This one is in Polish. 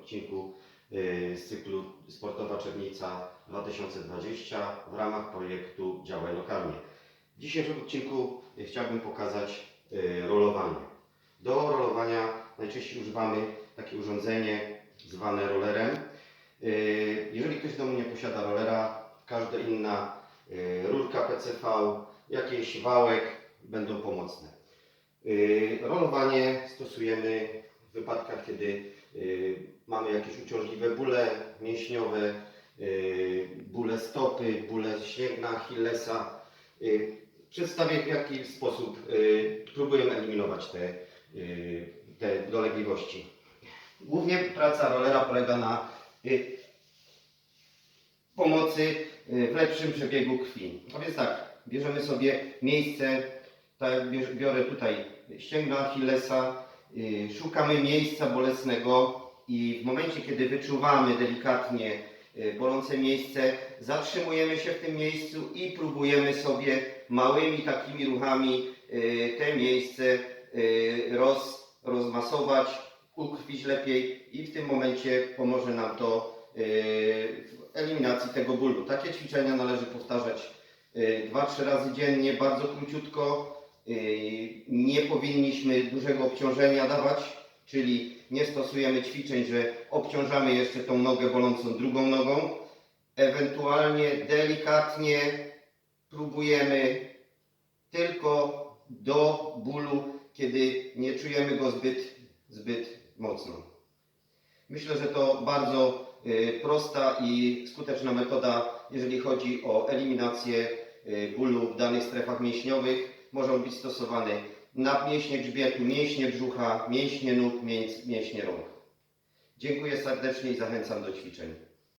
odcinku y, z cyklu Sportowa Czernica 2020 w ramach projektu Działaj Lokalnie. W dzisiejszym odcinku chciałbym pokazać y, rolowanie. Do rolowania najczęściej używamy takie urządzenie zwane rollerem. Y, Jeżeli ktoś domu nie posiada rollera, każda inna rurka PCV, jakiś wałek będą pomocne. Rolowanie stosujemy w wypadkach, kiedy mamy jakieś uciążliwe bóle mięśniowe, y, bóle stopy, bóle ścięgna, Achillesa. Y, Przedstawię w jaki sposób y, próbujemy eliminować te, te dolegliwości. Głównie praca rollera polega na pomocy w lepszym przebiegu krwi. A więc tak, bierzemy sobie miejsce, tak biorę tutaj ścięgno Achillesa, szukamy miejsca bolesnego i w momencie, kiedy wyczuwamy delikatnie y, bolące miejsce, zatrzymujemy się w tym miejscu i próbujemy sobie małymi takimi ruchami y, te miejsce y, roz, rozmasować, ukrwić lepiej i w tym momencie pomoże nam to w eliminacji tego bólu. Takie ćwiczenia należy powtarzać 2-3 razy dziennie, bardzo króciutko. Nie powinniśmy dużego obciążenia dawać, czyli nie stosujemy ćwiczeń, że obciążamy jeszcze tą nogę bolącą drugą nogą. Ewentualnie delikatnie próbujemy tylko do bólu, kiedy nie czujemy go zbyt, zbyt mocno. Myślę, że to bardzo y, prosta i skuteczna metoda, jeżeli chodzi o eliminację y, bólu w danych strefach mięśniowych. Może on być stosowany na mięśnie grzbietu, mięśnie brzucha, mięśnie nóg, mięśnie rąk. Dziękuję serdecznie i zachęcam do ćwiczeń.